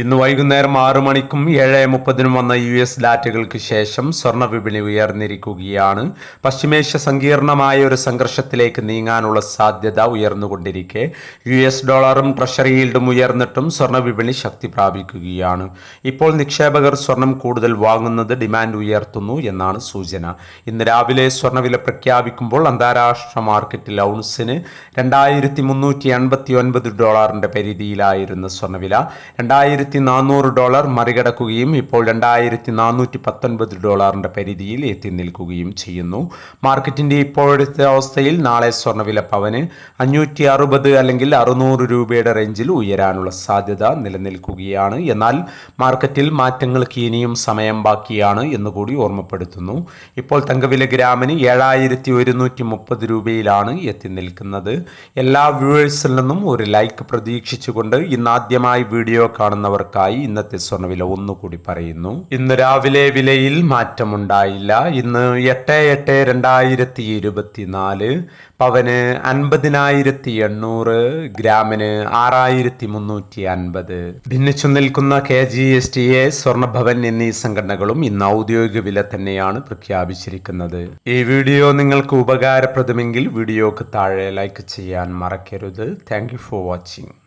ഇന്ന് വൈകുന്നേരം ആറു മണിക്കും ഏഴ് മുപ്പതിനും വന്ന യു എസ് ഡാറ്റകൾക്ക് ശേഷം സ്വർണ വിപണി ഉയർന്നിരിക്കുകയാണ്. പശ്ചിമേഷ്യ സങ്കീർണമായ ഒരു സംഘർഷത്തിലേക്ക് നീങ്ങാനുള്ള സാധ്യത ഉയർന്നുകൊണ്ടിരിക്കെ. യു എസ് ഡോളറും ട്രഷറി ഈൽഡും ഉയർന്നിട്ടും സ്വർണ വിപണി ശക്തി പ്രാപിക്കുകയാണ്. ഇപ്പോൾ നിക്ഷേപകർ സ്വർണം കൂടുതൽ വാങ്ങുന്നത് ഡിമാൻഡ് ഉയർത്തുന്നു എന്നാണ് സൂചന. ഇന്ന് രാവിലെ സ്വർണവില പ്രഖ്യാപിക്കുമ്പോൾ അന്താരാഷ്ട്ര മാർക്കറ്റിൽ ഔൺസിന് രണ്ടായിരത്തി മുന്നൂറ്റി എൺപത്തി ഒൻപത് ഡോളറിന്റെ പരിധിയിലായിരുന്ന സ്വർണവില രണ്ടായിരത്തി നാനൂറ് ഡോളർ മറികടക്കുകയും ഇപ്പോൾ രണ്ടായിരത്തി നാനൂറ്റി പത്തൊൻപത് ഡോളറിന്റെ പരിധിയിൽ എത്തി നിൽക്കുകയും ചെയ്യുന്നു. മാർക്കറ്റിന്റെ ഇപ്പോഴത്തെ അവസ്ഥയിൽ നാളെ സ്വർണവില പവന് അഞ്ഞൂറ്റി അറുപത് അല്ലെങ്കിൽ അറുന്നൂറ് രൂപയുടെ റേഞ്ചിൽ ഉയരാനുള്ള സാധ്യത നിലനിൽക്കുകയാണ്. എന്നാൽ മാർക്കറ്റിൽ മാറ്റങ്ങൾക്ക് ഇനിയും സമയം ബാക്കിയാണ് എന്നുകൂടി ഓർമ്മപ്പെടുത്തുന്നു. ഇപ്പോൾ തങ്കവില ഗ്രാമിന് ഏഴായിരത്തി ഒരുന്നൂറ്റി മുപ്പത് രൂപയിലാണ് എത്തി നിൽക്കുന്നത്. എല്ലാ വ്യൂവേഴ്സിൽ നിന്നും ഒരു ലൈക്ക് പ്രതീക്ഷിച്ചുകൊണ്ട് ഇന്നാദ്യമായി വീഡിയോ വീഡിയോ കാണുന്നവർക്കായി ഇന്നത്തെ സ്വർണവില ഒന്നുകൂടി പറയുന്നു. ഇന്ന് രാവിലെ വിലയിൽ മാറ്റമുണ്ടായില്ല. ഇന്ന് എട്ട് എട്ട് രണ്ടായിരത്തി ഇരുപത്തിനാല് പവന് അൻപതിനായിരത്തി എണ്ണൂറ് ഗ്രാമിന് ആറായിരത്തി മുന്നൂറ്റി അൻപത്. ഭിന്നിച്ചു നിൽക്കുന്ന K G S T A Swarnabhavan എന്നീ സംഘടനകളും ഇന്ന് ഔദ്യോഗിക വില തന്നെയാണ് പ്രഖ്യാപിച്ചിരിക്കുന്നത്. ഈ വീഡിയോ നിങ്ങൾക്ക് ഉപകാരപ്രദമെങ്കിൽ വീഡിയോക്ക് താഴെ ലൈക്ക് ചെയ്യാൻ മറക്കരുത്. Thank for watching